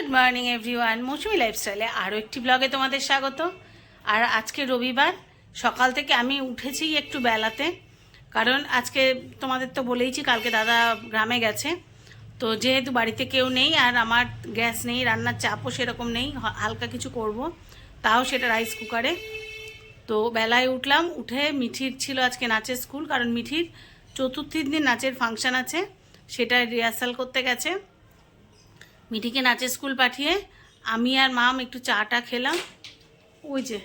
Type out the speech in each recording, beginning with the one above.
Good morning everyone মৌসুমি লাইফস্টাইলে আরও একটি ব্লগে তোমাদের স্বাগত। আর আজকে রবিবার, সকাল থেকে আমি উঠেছি একটু বেলাতে, কারণ আজকে তোমাদের তো বলেইছি কালকে দাদা গ্রামে গেছে। তো যেহেতু বাড়িতে কেউ নেই আর আমার গ্যাস নেই, রান্নার চাপও সেরকম নেই হালকা কিছু করব, তাও সেটা রাইস কুকারে তো বেলায় উঠলাম, উঠে মিঠির ছিল আজকে নাচের স্কুল কারণ মিঠির চতুর্থীর দিন নাচের ফাংশন আছে, সেটা রিহার্সাল করতে গেছে। মিঠিকে নাচের স্কুল পাঠিয়ে আমি আর মাম একটু চাটা খেলাম। ওই যে,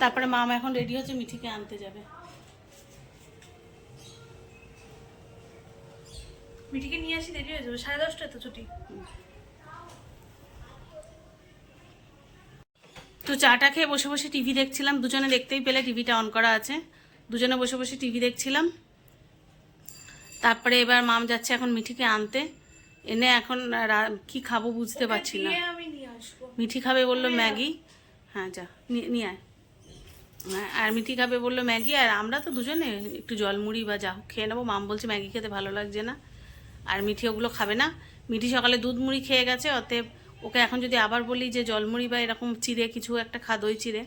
তারপরে মাম এখন রেডি হচ্ছে মিঠিকে আনতে যাবে। মিঠিকে নিয়ে আসি, দেরি হয়ে যাবে। সাড়ে দশটায় তো ছুটি। তো চাটা খেয়ে বসে বসে টিভি দেখছিলাম। দুজনে দেখতেই পেলে টিভিটা অন করা আছে। দুজনে বসে বসে টিভি দেখছিলাম। তারপরে এবার মাম যাচ্ছে এখন মিঠিকে আনতে। এনে এখন কি খাব বুঝতে পারছি না। মিঠি খাবে বলল ম্যাগি? হ্যাঁ যা নিয়ে- আয়। হ্যাঁ, আর মিঠি খাবে বলল ম্যাগি আর আমরা তো দুজনে একটু জলমুড়ি বা যা খেয়ে নেব। মাম বলছে ম্যাগি খেতে ভালো লাগছে না। আর মিঠি ওগুলো খাবে না। মিঠি সকালে দুধ মুড়ি খেয়ে গেছে অতএব ওকে এখন যদি আবার বলি যে জলমুড়ি বা এরকম চিড়ে কিছু একটা খা দই চিড়ে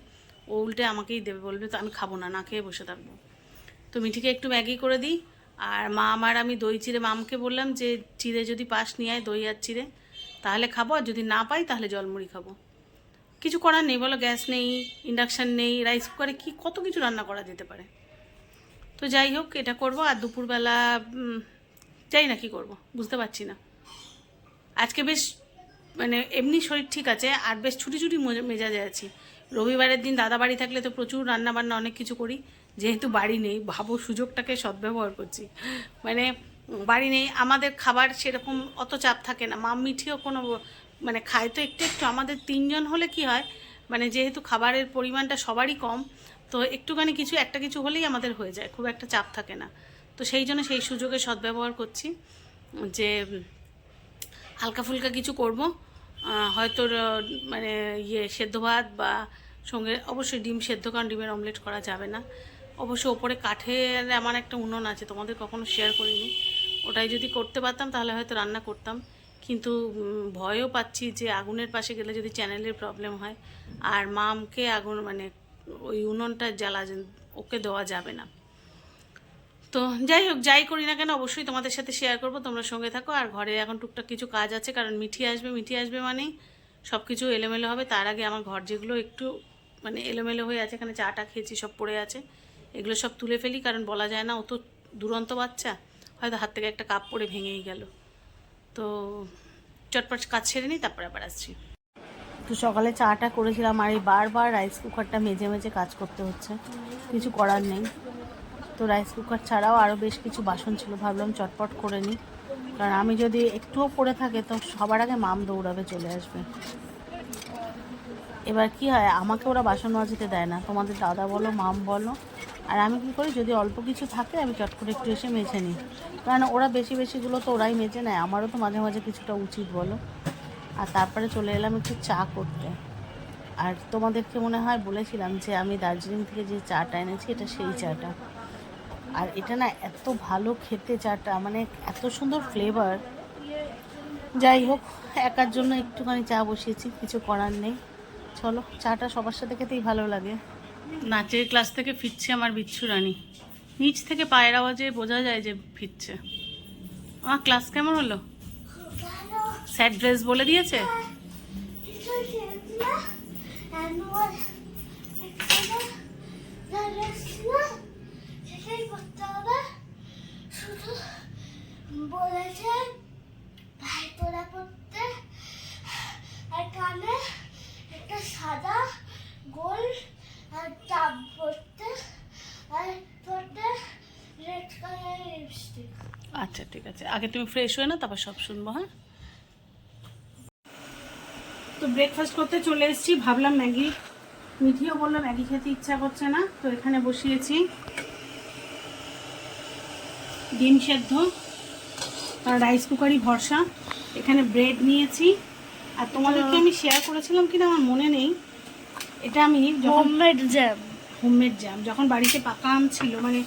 ও উল্টে আমাকেই দেবে। বলবে তো আমি খাব না না খেয়ে বসে থাকব। তো মিঠিকে একটু ম্যাগি করে দিই। আর মা আমার, আমি দই চিড়ে, মামকে বললাম যে চিড়ে যদি পাস নিয়ে আয়, দই আর চিড়ে, তাহলে খাব, আর যদি না পাই তাহলে জলমুড়ি খাব। কিছু করার নেই, বলো গ্যাস নেই, ইন্ডাকশান নেই, রাইস কুকারে কি, কত কিছু রান্না করা যেতে পারে। তো যাই হোক, এটা করব, আর দুপুরবেলা যাই না কি করব, বুঝতে পারছি না। আজকে বেশ মানে এমনি শরীর ঠিক আছে, আর বেশ ছুটি ছুটি মজে- মেজাজে আছি। রবিবারের দিন দাদা বাড়ি থাকলে তো প্রচুর রান্নাবান্না, অনেক কিছু করি। যেহেতু বাড়ি নেই, ভাবো সুযোগটাকে সদ্ব্যবহার করছি। মানে বাড়ি নেই, আমাদের খাবার সেরকম অত চাপ থাকে না। মা মিঠিও কোনো মানে খায় তো একটু একটু, আমাদের তিনজন হলে কি হয় মানে যেহেতু খাবারের পরিমাণটা সবারই কম, তো একটুখানি কিছু, একটা কিছু হলেই আমাদের হয়ে যায়, খুব একটা চাপ থাকে না। তো সেই জন্য সেই সুযোগে সদ্ব্যবহার করছি যে হালকা ফুলকা কিছু করব। হয়তো মানে ইয়ে সেদ্ধ ভাত বা সঙ্গে অবশ্যই ডিম সেদ্ধ কারণ ডিমের অমলেট করা যাবে না। অবশ্য ওপরে কাঠের আমার একটা উনুন আছে, তোমাদের কখনো শেয়ার করিনি। ওটাই যদি করতে পারতাম, তাহলে হয়তো রান্না করতাম। কিন্তু ভয়ও পাচ্ছি যে আগুনের পাশে গেলে যদি চ্যানেলের প্রবলেম হয়, আর মামকে আগুন মানে ওই উনুনটা জ্বালা ওকে দেওয়া যাবে না। তো যাই হোক, যাই করি না কেন, অবশ্যই তোমাদের সাথে শেয়ার করব, তোমরা সঙ্গে থাকো। আর ঘরে এখন টুকটাক কিছু কাজ আছে, কারণ মিঠি আসবে মিঠি আসবে মানেই সব কিছু এলোমেলো হবে। তার আগে আমার ঘর যেগুলো একটু মানে এলোমেলো হয়ে আছে, এখানে চাটা খেয়েছি, সব পড়ে আছে। এগুলো সব তুলে ফেলি, কারণ বলা যায় না, ও তো দুরন্ত বাচ্চা, হয়তো হাত থেকে একটা কাপ পরে ভেঙেই গেল। তো চটপট কাজ ছেড়ে নিই, তারপরে আবার আসছি। তো সকালে চাটা করেছিলাম, আর এই বারবার রাইস কুকারটা মেজে মেজে কাজ করতে হচ্ছে। কিছু করার নেই। তো রাইস কুকার ছাড়াও আরও বেশ কিছু বাসন ছিল, ভাবলাম চটপট করে নিই। কারণ আমি যদি একটুও পড়ে থাকে, তো সবার আগে মাম দৌড়াবে, চলে আসবে। এবার কি হয়, আমাকে ওরা বাসন মাজিতে দেয় না। তোমাদের দাদা বলো, মাম বলো আর আমি কি করি, যদি অল্প কিছু থাকে, আমি চট করে একটু এসে মেজে নিই। কারণ ওরা বেশি বেশিগুলো তো ওরাই মেজে নেয়, আমারও তো মাঝে মাঝে কিছুটা উচিত বলো। আর তারপরে চলে এলাম একটু চা করতে। আর তোমাদেরকে মনে হয় বলেছিলাম যে, আমি দার্জিলিং থেকে যে চাটা এনেছি, এটা সেই চাটা। আর এটা না এত ভালো খেতে চাটা মানে এত সুন্দর ফ্লেভার যাই হোক, একার জন্য একটুখানি চা বসিয়েছি, কিছু করার নেই। চলো, চাটা সবার সাথে খেতেই ভালো লাগে। নাচের ক্লাস থেকে ফিরছে আমার বিচ্ছু রানী। নিচ থেকে পায়ের আওয়াজে বোঝা যায় যে ফিরছে। আমার ক্লাস কেমন হলো? স্যাড ড্রেস বলে দিয়েছে? বলেছে ভাই তোরা পড়তে আর কানে একটা সাদা গোল আর টাপ পড়তে আর পড়তে রেড কালারের লিপস্টিক আচ্ছা ঠিক আছে আগে তুমি ফ্রেশ হয়ে না তারপর সব শুনব হ্যাঁ? তো ব্রেকফাস্ট করতে চলে এসেছি ভাবলাম ম্যাগি মিঠিও বলল ম্যাগি খেতে ইচ্ছা করছে না তো এখানে বসিয়েছি। ডিম সেদ্ধ আর রাইস কুকারই ভরসা এখানে ব্রেড নিয়েছি। আর তোমাদেরকে আমি শেয়ার করেছিলাম কিনা আমার মনে নেই এটা আমি হোমমেড জ্যাম হোমমেড জ্যাম যখন বাড়িতে পাকা আম ছিল মানে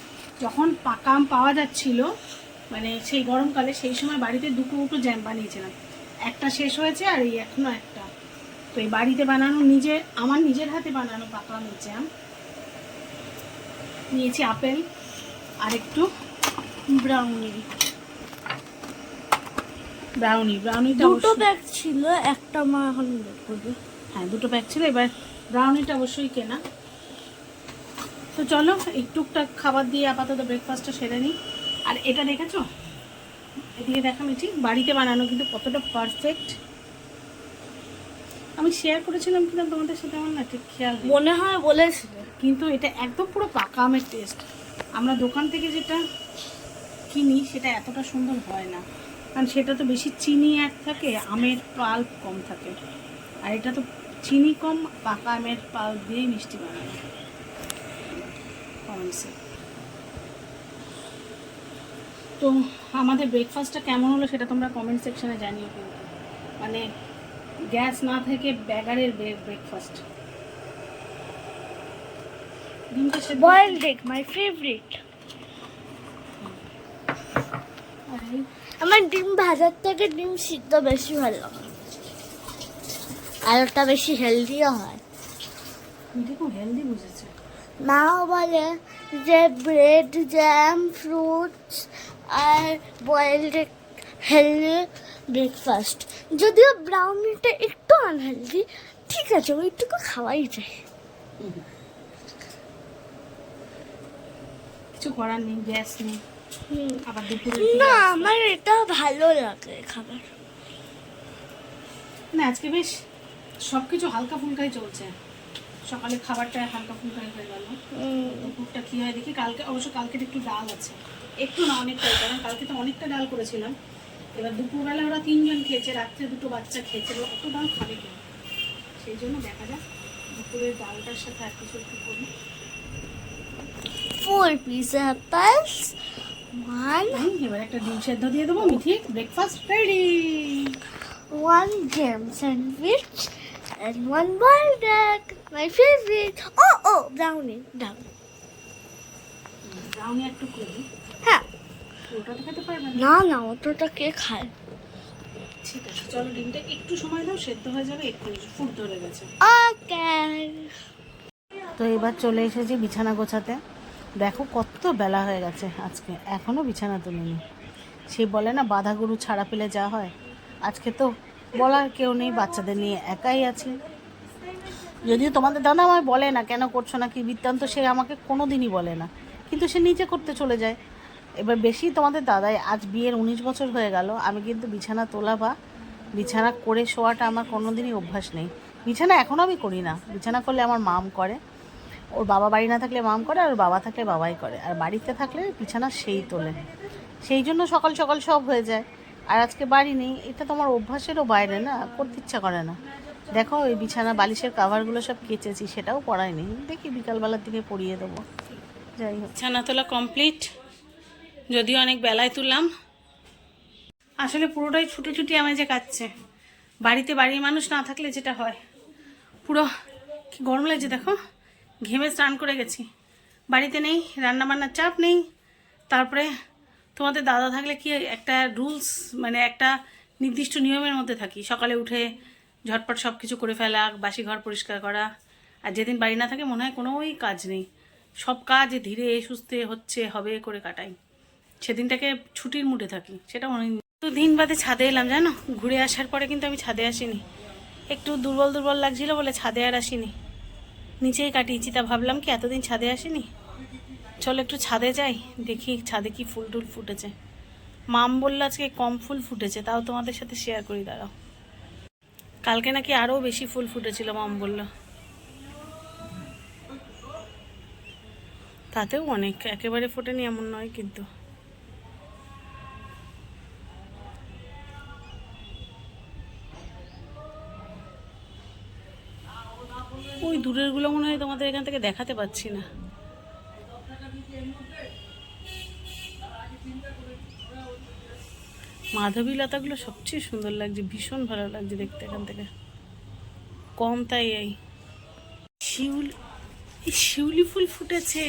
যখন পাকা আম পাওয়া যাচ্ছিল মানে সেই গরমকালে সেই সময় বাড়িতে দুটো দুটো জ্যাম বানিয়েছিলাম। একটা শেষ হয়েছে আর এই এখনও একটা। তো এই বাড়িতে বানানো নিজে আমার নিজের হাতে বানানো পাকা আমের জ্যাম নিয়েছি আপেল আর একটু ব্রাউনি ব্রাউনি ব্রাউনিটা দুটো ব্যাগ ছিল একটা মা এখন করবে। হ্যাঁ দুটো ব্যাগ ছিল এবার ব্রাউনিটা অবশ্যই কেনা। তো চলো এই টুকটাক খাবার দিয়ে আপাতত ব্রেকফাস্টটা সেরে নিই। আর এটা দেখেছ? এদিকে দেখা মিঠি বাড়িতে বানানো কিন্তু কতটা পারফেক্ট আমি শেয়ার করেছিলাম কিনা তোমাদের সাথে আমার না ঠিক খেয়াল মনে হয় বলেছিল। কিন্তু এটা একদম পুরো পাকা আমের টেস্ট আমরা দোকান থেকে যেটা কিনি সেটা এতটা সুন্দর হয় না। কারণ সেটা তো বেশি চিনি এক থাকে আমের পাল্প কম থাকে। আর এটা তো চিনি কম পাকা আমের পাল্প দিয়েই মিষ্টি বানানো। কমসে তো আমাদের ব্রেকফাস্টটা কেমন হলো সেটা তোমরা কমেন্ট সেকশানে জানিও কিন্তু। মানে গ্যাস না থেকে ব্যাগারের breakfast boiled egg my favourite আমার ডিম ভাজার থেকে ডিম সিদ্ধ বেশি ভালো। আর ওটা বেশি হেলদিও হয়। হেলদি বুঝেছে। মাও বলে যে ব্রেড জ্যাম ফ্রুটস আর বয়েলড হেলদি ব্রেকফাস্ট যদিও ব্রাউনিটা একটু আনহেলদি ঠিক আছে ওইটুকু খাওয়াই যায়। কিছু করার নেই গ্যাস নেই। আবার দুপুরে না আমার এটা ভালো লাগে খাবার। না আজকে বেশ সব কিছু হালকা ফুলকাই চলছে। সকালে খাবারটা হালকা ফুলকাই হয়ে গেল। দুপুরটা কি হয় দেখি কালকে অবশ্য কালকের একটু ডাল আছে। একটু না অনেকটাই কারণ কালকে তো অনেকটা ডাল করেছিলাম এবার দুপুরবেলা ওরা তিনজন খেয়েছে রাত্রে দুটো বাচ্চা খেয়েছে এবার অত ডাল খাবে কেন সেই জন্য দেখা যাক দুপুরের ডালটার সাথে আর কিছু একটু করি one এবার একটা ডিম সেদ্ধ দিয়ে দেবো Mithi breakfast ready one boiled egg. My favorite. Oh, oh, brownie, brownie. Brownie একটু করি খেতে পারবে না। না না অতটা কে খায়? ঠিক আছে চলো ডিমটা একটু সময় দাও সেদ্ধ হয়ে যাবে এক্ষুনি ফুট ধরে গেছে। ওকে। তো এবার চলে এসেছি বিছানা গোছাতে। দেখো কত বেলা হয়ে গেছে আজকে এখনও বিছানা তুলিনি। সে বলে না বাধা গরু ছাড়া পেলে যা হয়। আজকে তো বলার কেউ নেই বাচ্চাদের নিয়ে একাই আছি। যদিও তোমাদের দাদা আমায় বলে না কেন করছ না কি বৃত্তান্ত সে আমাকে কোনো দিনই বলে না। কিন্তু সে নিজে করতে চলে যায়। এবার বেশি তোমাদের দাদাই, আজ বিয়ের উনিশ বছর হয়ে গেল, আমি কিন্তু বিছানা তোলা বা বিছানা করে শোয়াটা আমার কোনো দিনই অভ্যাস নেই। বিছানা এখনও আমি করি না, বিছানা করলে আমার মাম করে। ওর বাবা বাড়ি না থাকলে মাম করে, আর ওর বাবা থাকলে বাবাই করে। আর বাড়িতে থাকলে বিছানা সেই তোলে। সেই জন্য সকাল সকাল সব হয়ে যায়। আর আজকে বাড়ি নেই, এটা তোমার অভ্যাসেরও বাইরে না, করতে ইচ্ছা করে না। দেখো, ওই বিছানা বালিশের কাভারগুলো সব কেচেছি, সেটাও পড়ায়নি দেখি বিকালবেলার দিকে পরিয়ে দেবো। যাই হোক। বিছানা তোলা কমপ্লিট যদিও অনেক বেলায় তুললাম। আসলে পুরোটাই ছুটি ছুটি আমায় যে কাটছে। বাড়িতে বাড়ির মানুষ না থাকলে যেটা হয়। পুরো কি গরম লাগছে দেখো? ঘেমে স্নান করে গেছি। বাড়িতে নেই রান্না বান্নার চাপ নেই। তারপরে তোমাদের দাদা থাকলে কি একটা রুলস মানে একটা নির্দিষ্ট নিয়মের মধ্যে থাকি। সকালে উঠে ঝটপট সব কিছু করে ফেলা, বাসি ঘর পরিষ্কার করা। আর যেদিন বাড়ি না থাকে মনে হয় কোনোই কাজ নেই। সব কাজ ধীরে সুস্থে হচ্ছে, হবে করে কাটাই। সেদিনটাকে ছুটির মুডে থাকি। সেটা অনেক তো দিন বাদে ছাদে এলাম, জানো? ঘুরে আসার পরে কিন্তু আমি ছাদে আসিনি। একটু দুর্বল দুর্বল লাগছিল বলে ছাদে আর আসিনি। নিচেই কাটিয়েছি, তা ভাবলাম কি এতদিন ছাদে আসিনি? চলো একটু ছাদে যাই, দেখি ছাদে কি ফুল টুল ফুটেছে। মাম বলল আজকে কম ফুল ফুটেছে, তাও তোমাদের সাথে শেয়ার করি, দাঁড়াও। কালকে নাকি আরও বেশি ফুল ফুটেছিল, মাম বলল। তাতেও অনেক, একেবারে ফোটেনি এমন নয় কিন্তু। তোমাদের এখান থেকে দেখাতে পাচ্ছি না। মাধবী লতাগুলো সবচেয়ে সুন্দর লাগছে, ভীষণ ভালো লাগছে দেখতে এখান থেকে। কম তাই এই। শিউলি এই শিউলি ফুল ফুটেছে।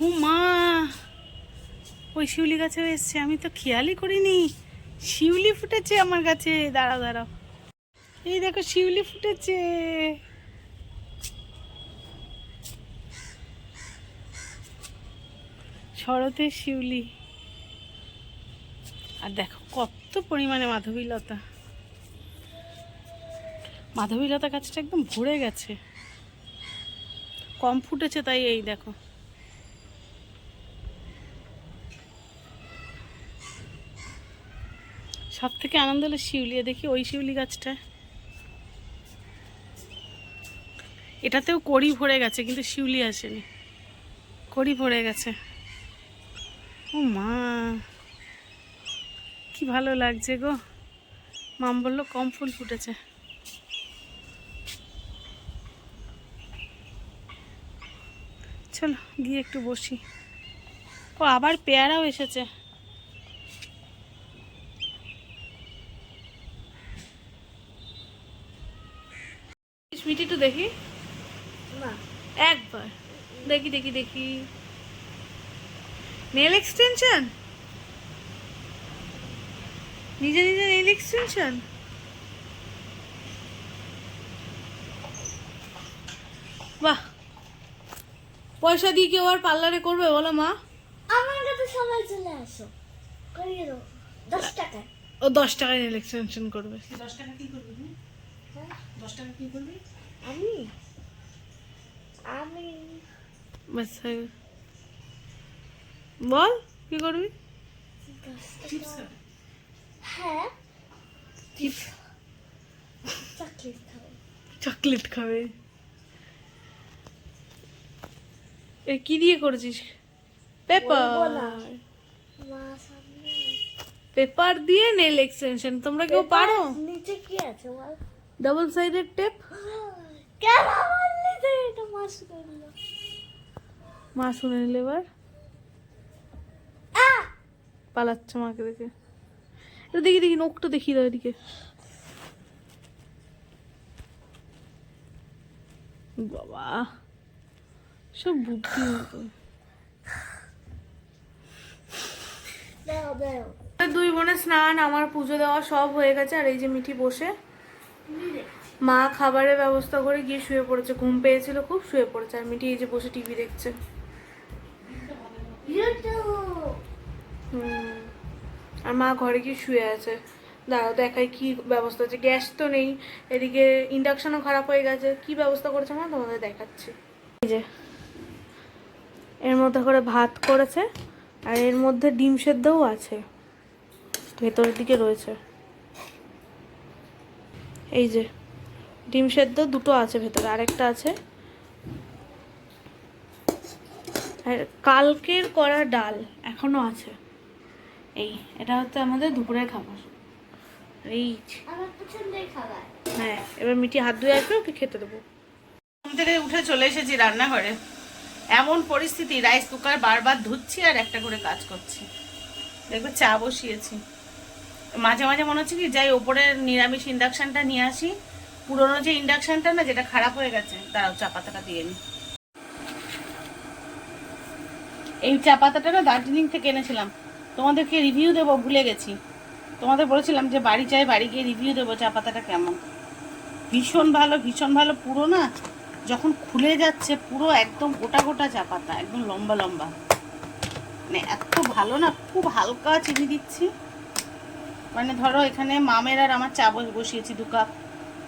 ও মা! ওই শিউলি গাছে এসছে, আমি তো খেয়ালই করিনি। শিউলি ফুটেছে আমার গাছে, দাঁড়াও দাঁড়াও। এই দেখো, শিউলি ফুটেছে। শরতের শিউলি। আর দেখো, কত পরিমাণে মাধবীলতা। মাধবীলতা গাছটা একদম ভরে গেছে। কম ফুটেছে তাই এই দেখো। সব থেকে আনন্দ হলো শিউলি দেখি ওই শিউলি গাছটা। এটাতেও কড়ি ভরে গেছে, কিন্তু শিউলি আসেনি। কড়ি ভরে গেছে। ও মা কি ভালো লাগছে গো। মাম বলল কম ফুল ফুটেছে। চলো গিয়ে একটু বসি। ও আবার পেয়ারাও এসেছে। মিটি একটু দেখি। না। একবার। দেখি দেখি দেখি। নেল এক্সটেনশন নিজে নিজে নেল এক্সটেনশন বাহ। পয়সা দিয়ে কেউ আর পার্লারে করবে বলো মা। আমার কাছে সবাই চলে আসো। করিয়ে দেবো দশ টাকায় ও দশ টাকায় নেল এক্সটেনশন করবে। দশ টাকা কি করবি দশ টাকা কি করবি? আমি? আমি হয়ে গেছে। বল কি করবি? হ্যাঁ। চকলেট খাব। চকলেট খাবে। এ কি দিয়ে করেছিস? পেপার। পেপার দিয়ে নেল এক্সটেনশন তোমরা কেউ পারো? নিচে কি আছে ডাবল সাইডেড টেপ। কেন তুই? এটা মাস করল মা শুনে নিলে এবার! পালাচ্ছে মাকে দেখে এটা দেখি দেখি, নখটা দেখি দাও এদিকে। বাবা, সব বুদ্ধি দুই বোনের স্নান, আমার পুজো দেওয়া সব হয়ে গেছে, আর এই যে মিঠি বসে। মা খাবারের ব্যবস্থা করে গিয়ে শুয়ে পড়েছে, ঘুম পেয়েছিল খুব, শুয়ে পড়েছে, আর মিঠি এই যে বসে টিভি দেখছে। আর মা ঘরে গিয়ে শুয়ে আছে। দাঁড়াও, দেখাই কি ব্যবস্থা আছে। গ্যাস তো নেই, এদিকে ইন্ডাকশনও খারাপ হয়ে গেছে। কি ব্যবস্থা করেছে মা? তোমাদের দেখাচ্ছি। এই যে, এর মধ্যে করে ভাত করেছে, আর এর মধ্যে ডিম সেদ্ধও আছে। ভেতরের দিকে রয়েছে। এই যে, ডিম সেদ্ধ দুটো আছে ভেতরে, আরেকটা আছে। আর কালকের করা ডাল এখনও আছে। এই এটা হচ্ছে আমাদের দুপুরের খাবার। এই। খাবার। হ্যাঁ এবার মিটি হাত ধুয়ে আসবে ওকে খেতে দেবো। ঘুম থেকে উঠে চলে এসেছি রান্নাঘরে। এমন পরিস্থিতি রাইস কুকার বারবার ধুচ্ছি আর একটা করে কাজ করছি। দেখবে চা বসিয়েছি। মাঝে মাঝে মনে হচ্ছে কি যাই ওপরের নিরামিষ ইন্ডাকশানটা নিয়ে আসি। পুরোনো যে ইন্ডাকশানটা না যেটা খারাপ হয়ে গেছে দাঁড়াও চা পাতাটা দিয়ে নি। এই চা পাতাটা না দার্জিলিং থেকে এনেছিলাম। তোমাদেরকে রিভিউ দেবো, ভুলে গেছি। তোমাদের বলেছিলাম যে বাড়ি চাই বাড়ি গিয়ে রিভিউ দেবো চা পাতাটা কেমন। ভীষণ ভালো ভীষণ ভালো, পুরো না যখন খুলে যাচ্ছে, পুরো একদম গোটা গোটা চা পাতা একদম লম্বা লম্বা। মানে এত ভালো না, খুব হালকা চিনি দিচ্ছি। মানে ধরো এখানে মামের আর আমার চা বস- বসিয়েছি দু কাপ।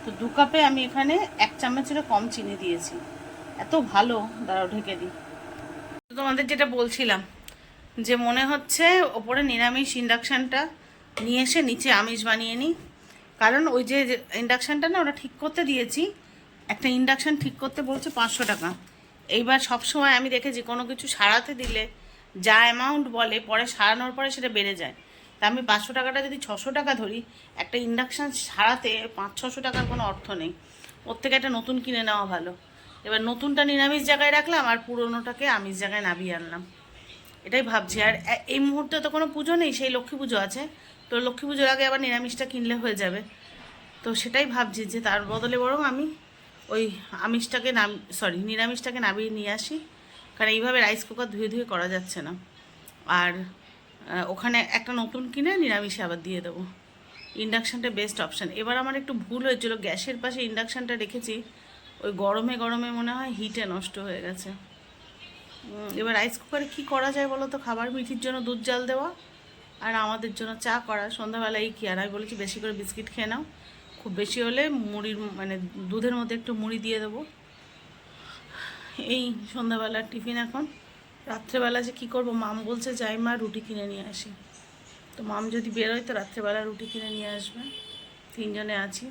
তো দু কাপে আমি এখানে এক চামচেরও কম চিনি দিয়েছি। এত ভালো, দাঁড়াও ঢেকে দিই। তোমাদের যেটা বলছিলাম যে মনে হচ্ছে ওপরে নিরামিষ ইন্ডাকশানটা নিয়ে এসে নিচে আমিষ বানিয়ে নিই। কারণ ওই যে ইন্ডাকশানটা না ওরা ঠিক করতে দিয়েছি। একটা ইন্ডাকশান ঠিক করতে বলছে পাঁচশো টাকা। এইবার সব সময় আমি দেখেছি কোনো কিছু সারাতে দিলে যা অ্যামাউন্ট বলে পরে সারানোর পরে সেটা বেড়ে যায়। তা আমি পাঁচশো টাকাটা যদি ছশো টাকা ধরি, একটা ইন্ডাকশান সারাতে পাঁচ ছশো টাকার কোনো অর্থ নেই। ওর থেকে একটা নতুন কিনে নেওয়া ভালো। এবার নতুনটা নিরামিষ জায়গায় রাখলাম আর পুরোনোটাকে আমিষ জায়গায় নামিয়ে আনলাম। এটাই ভাবছি। আর এই মুহূর্তে তো কোনো পুজো নেই, সেই লক্ষ্মী পুজো আছে। তো লক্ষ্মী পুজোর আগে আবার নিরামিষটা কিনলে হয়ে যাবে। তো সেটাই ভাবছি যে তার বদলে বরং আমি ওই আমিষটাকে নাম সরি নিরামিষটাকে নামিয়ে নিয়ে আসি। কারণ এইভাবে রাইস কুকার ধুয়ে ধুয়ে করা যাচ্ছে না। আর ওখানে একটা নতুন কিনে নিরামিষে আবার দিয়ে দেবো। ইন্ডাকশানটা বেস্ট অপশান এবার আমার একটু ভুল হয়েছিল, গ্যাসের পাশে ইন্ডাকশানটা রেখেছি। ওই গরমে গরমে মনে হয় হিটে নষ্ট হয়ে গেছে। এবার রাইস কুকারে কী করা যায় বলো তো? খাবার, মিঠির জন্য দুধ, জাল দেওয়া আর আমাদের জন্য চা করা। সন্ধ্যাবেলা এই কি? আর আমি বলেছি বেশি করে বিস্কিট খেয়ে নাও। খুব বেশি হলে মুড়ির মানে দুধের মধ্যে একটু মুড়ি দিয়ে দেবো। এই সন্ধ্যাবেলার টিফিন এখন। রাত্রেবেলা যে কী করব? মাম বলছে, যাই মা, রুটি কিনে নিয়ে আসি। তো মাম যদি বেরোয়, তো রাত্রেবেলা রুটি কিনে নিয়ে আসবে। তিনজনে আছি।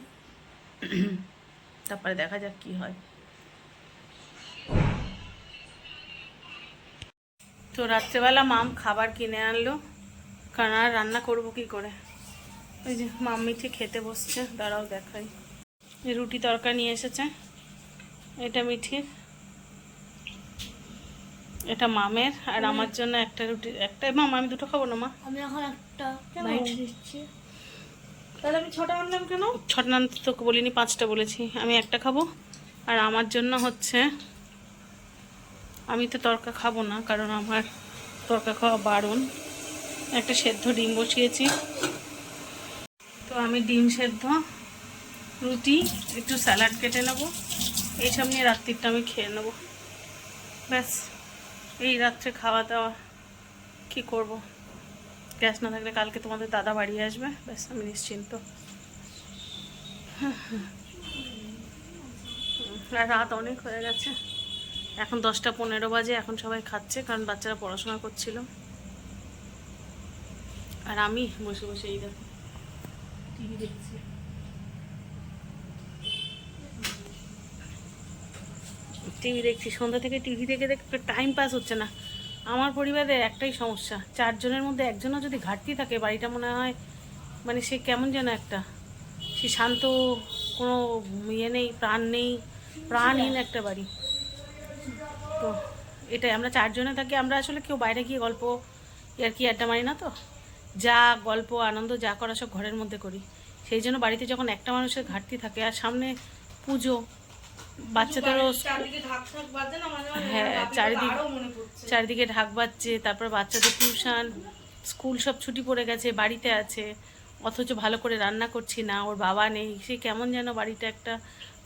তারপরে দেখা যাক কি হয়। তো রাত্রেবেলা মাম খাবার কিনে আনলো। কারণ আর রান্না করব কি করে? ওই যে মাম মিঠে খেতে বসছে দাঁড়াও দেখাই। রুটি তরকা নিয়ে এসেছে। এটা মিঠির। এটা মামের। আর আমার জন্য একটা রুটি একটা মাম আমি দুটো খাব না মা? আমি এখন একটা তাহলে আমি ছটা আনলাম কেন? ছটা আনতে তোকে বলিনি পাঁচটা বলেছি। আমি একটা খাব। আর আমার জন্য হচ্ছে আমি তো তরকা খাব না, কারণ আমার তরকা খাওয়া বারণ। একটা সেদ্ধ ডিম বসিয়েছি। তো আমি ডিম সেদ্ধ, রুটি, একটু স্যালাড কেটে নেব। এইসব নিয়ে রাত্রিটা আমি খেয়ে নেব। ব্যাস, এই রাত্রে খাওয়া দাওয়া কী করব? গ্যাস না থাকলে কালকে তোমাদের দাদা বাড়ি আসবে। ব্যাস, আমি নিশ্চিন্ত। রাত অনেক হয়ে গেছে। এখন দশটা পনেরো বাজে, এখন সবাই খাচ্ছে কারণ বাচ্চারা পড়াশোনা করছিল। আর আমি বসে বসে এই দেখো, টিভি দেখছি। টিভি দেখছি, সন্ধ্যা থেকে টিভি দেখে দেখে টাইম পাস হচ্ছে না। আমার পরিবারে একটাই সমস্যা, চারজনের মধ্যে একজনও যদি ঘাটতি থাকে, বাড়িটা মনে হয় মানে সে কেমন যেন একটা, সে শান্ত, কোনো ইয়ে নেই, প্রাণ নেই, প্রাণহীন একটা বাড়ি। তো এটাই আমরা চারজনে থাকি আমরা আসলে কেউ বাইরে গিয়ে গল্প আর কি আড্ডা মারি না তো? যা গল্প আনন্দ যা করা সব ঘরের মধ্যে করি। সেই জন্য বাড়িতে যখন একটা মানুষের ঘাটতি থাকে আর সামনে পুজো বাচ্চাদেরও হ্যাঁ চারিদিকে চারিদিকে ঢাক বাজছে তারপর বাচ্চাদের টিউশন স্কুল সব ছুটি পড়ে গেছে বাড়িতে আছে অথচ ভালো করে রান্না করছি না ওর বাবা নেই সে কেমন যেন বাড়িটা একটা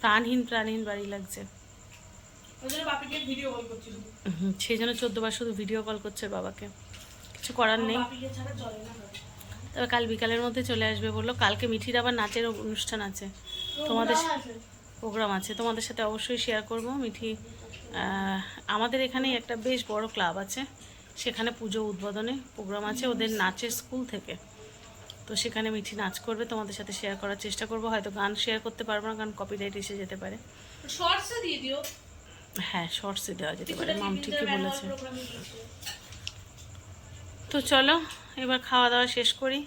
প্রাণহীন প্রাণহীন বাড়ি লাগছে। সেই জন্য চোদ্দবার শুধু ভিডিও কল করছে বাবাকে। কিছু করার নেই। তবে কাল বিকালের মধ্যে চলে আসবে বলল। কালকে মিঠির আবার নাচের অনুষ্ঠান আছে। তোমাদের প্রোগ্রাম আছে। তোমাদের সাথে অবশ্যই শেয়ার করব। মিঠি আমাদের এখানে একটা বেশ বড় ক্লাব আছে। সেখানে পুজো উদ্বোধনে প্রোগ্রাম আছে ওদের নাচের স্কুল থেকে। তো সেখানে মিঠি নাচ করবে। তোমাদের সাথে শেয়ার করার চেষ্টা করব। হয়তো গান শেয়ার করতে পারব না। কারণ কপিরাইট এসে যেতে পারে। শর্টসে দিয়ে দিও। হ্যাঁ শর্টসে দেওয়া যেতে পারে। মাম ঠিকই বলেছে। তো চলো এবার খাওয়া দাওয়া শেষ করি।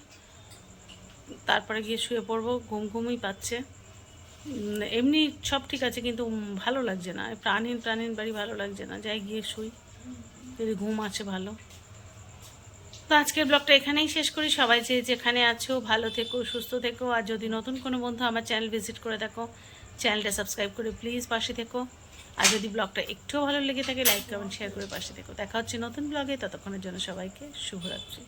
তারপরে গিয়ে শুয়ে পড়ব ঘুম ঘুমই পাচ্ছে। এমনি সব ঠিক আছে কিন্তু ভালো লাগছে না। প্রাণীন প্রাণহীন বাড়ি ভালো লাগছে না। যাই গিয়ে শুই যদি ঘুম আছে ভালো। তো আজকের ব্লগটা এখানেই শেষ করি। সবাই যে যেখানে আছো ভালো থেকো সুস্থ থেকো। আর যদি নতুন কোনো বন্ধু আমার চ্যানেল ভিজিট করে দেখো চ্যানেলটা সাবস্ক্রাইব করে প্লিজ পাশে থেকো। আর যদি ব্লগটা একটুও ভালো লেগে থাকে লাইক কমেন্ট শেয়ার করে পাশে দেখো দেখা হচ্ছে নতুন ব্লগে, ততক্ষণের জন্য সবাইকে শুভরাত্রি।